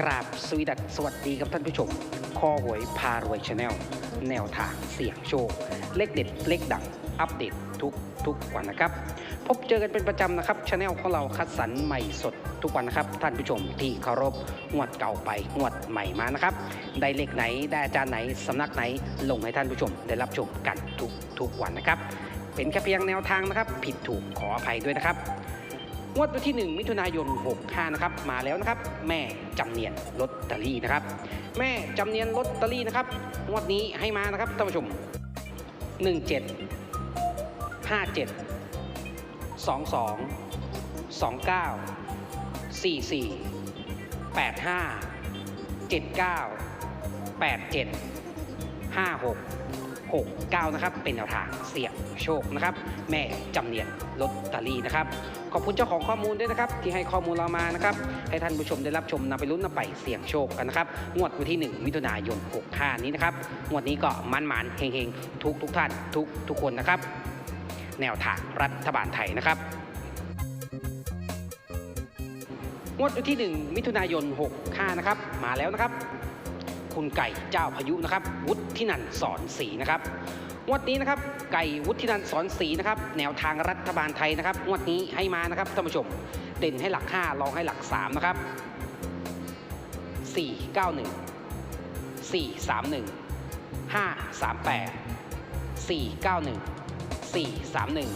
กราบสวีดัสสวัสดีครับท่านผู้ชมคอหวยพารวยชาแนลแนวทางเสี่ยงโชค เลขเด็ด เลขดัง อัปเดตทุกทุกวันนะครับ พบเจอกันเป็นประจำนะครับชาแนลของเราคัดสรรใหม่สดทุกวันนะครับ ท่านผู้ชมที่เคารพงวดเก่าไปงวดใหม่มานะครับ ได้เลขไหนได้อาจารย์ไหนสำนักไหนลงให้ท่านผู้ชม ได้รับชมกันทุกทุกวันนะครับ เป็นแค่เพียงแนวทางนะครับ ผิดถูกขออภัยด้วยนะครับ งวดวันที่ 1 มิถุนายน 65 นะครับ มาแล้วนะครับ แม่จำเนียนลอตเตอรี่นะครับ แม่จำเนียนลอตเตอรี่นะครับ งวดนี้ให้มานะครับท่านผู้ชม 17 57 22 29 44 85 79 87 56 69 นะครับ เป็นแนวทางเสี่ยงโชคนะครับ แม่จำเนียนลอตเตอรี่นะครับ ขอบคุณเจ้าของข้อมูลด้วยนะครับ ที่ให้ข้อมูลเรามานะครับ ให้ท่านผู้ชมได้รับชมนำไปลุ้นนำไปเสี่ยงโชคกันนะครับ งวดวันที่ 1 มิถุนายน 65 นี้นะครับ งวดนี้ก็มันมันเฮงๆ ทุกทุกท่านทุกทุกคนนะครับ แนวทางรัฐบาลไทยนะครับงวดวันที่ 1 มิถุนายน 65 นะครับ มาแล้วนะครับ คุณไก่เจ้าพายุนะครับ วุฒินันท์สอนศรีนะครับงวดนี้นะครับไก่วุฒินันท์สอนศรีนะครับ แนวทางรัฐบาลไทยนะครับงวดนี้ให้มานะครับท่านผู้ชมเด่นให้หลัก 5 รองให้หลัก 3 นะครับ 491 431 538 491 431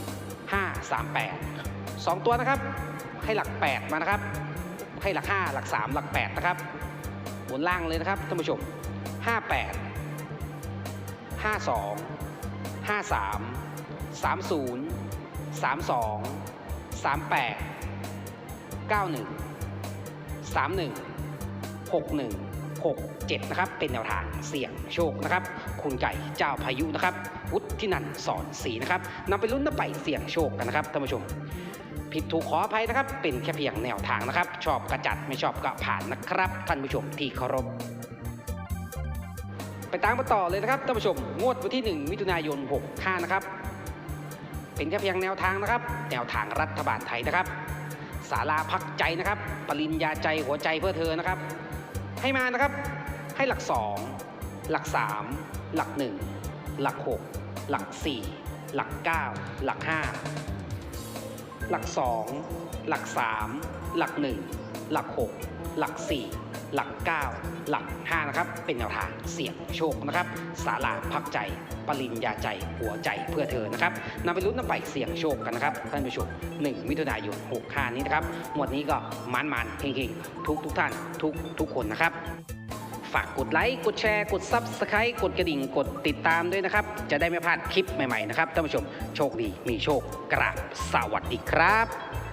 538 2 ตัวนะครับ ให้หลัก 8 มานะครับ ให้หลัก 5 หลัก 3 หลัก 8 นะครับ นล่างเลยนะครับท่านผู้ชม 58 52 53 30 32 38 91 31 61 67 นะครับ เป็นแนวทางเสี่ยงโชคนะครับ คุณไก่เจ้าพายุนะครับวุฒินันท์สอนสีนะครับนำไปลุ้นนำไปเสี่ยงโชคกันนะครับท่านผู้ชม ผิดถูกขออภัยนะครับ เป็นแค่เพียงแนวทางนะครับ ชอบกระจัดไม่ชอบก็ผ่านนะครับ ท่านผู้ชมที่เคารพไปตามมาต่อเลยนะครับท่านผู้ชมงวดวันที่ 1 มิถุนายน 65 นะครับ เป็นแค่เพียงแนวทางนะครับ แนวทางรัฐบาลไทยนะครับศาลาพักใจนะครับ ปริญญาใจหัวใจเพื่อเธอนะครับ ให้มานะครับให้หลัก 2 หลัก 3 หลัก 1 หลัก 6 หลัก 4 หลัก 9 หลัก 5 หลัก 2 หลัก 3 หลัก 1 หลัก 6 หลัก 4 หลัก 9 หลัก 5 นะครับ เป็นแนวทางเสี่ยงโชคนะครับศาลาพักใจ ปริญญาใจ หัวใจเพื่อเธอนะครับนำไปลุ้นนำไปเสี่ยงโชคกันนะครับท่านผู้ชม1มิถุนายน65นี้นะครับหมวดนี้ก็มันมันๆเฮงๆทุกทุกท่านทุกทุกคนนะครับ ฝากกดไลค์ กดแชร์ กด Subscribe กดกระดิ่ง กดติดตามด้วยนะครับ จะได้ไม่พลาดคลิปใหม่ๆนะครับท่านผู้ชม โชคดีมีโชคกราบสวัสดีครับ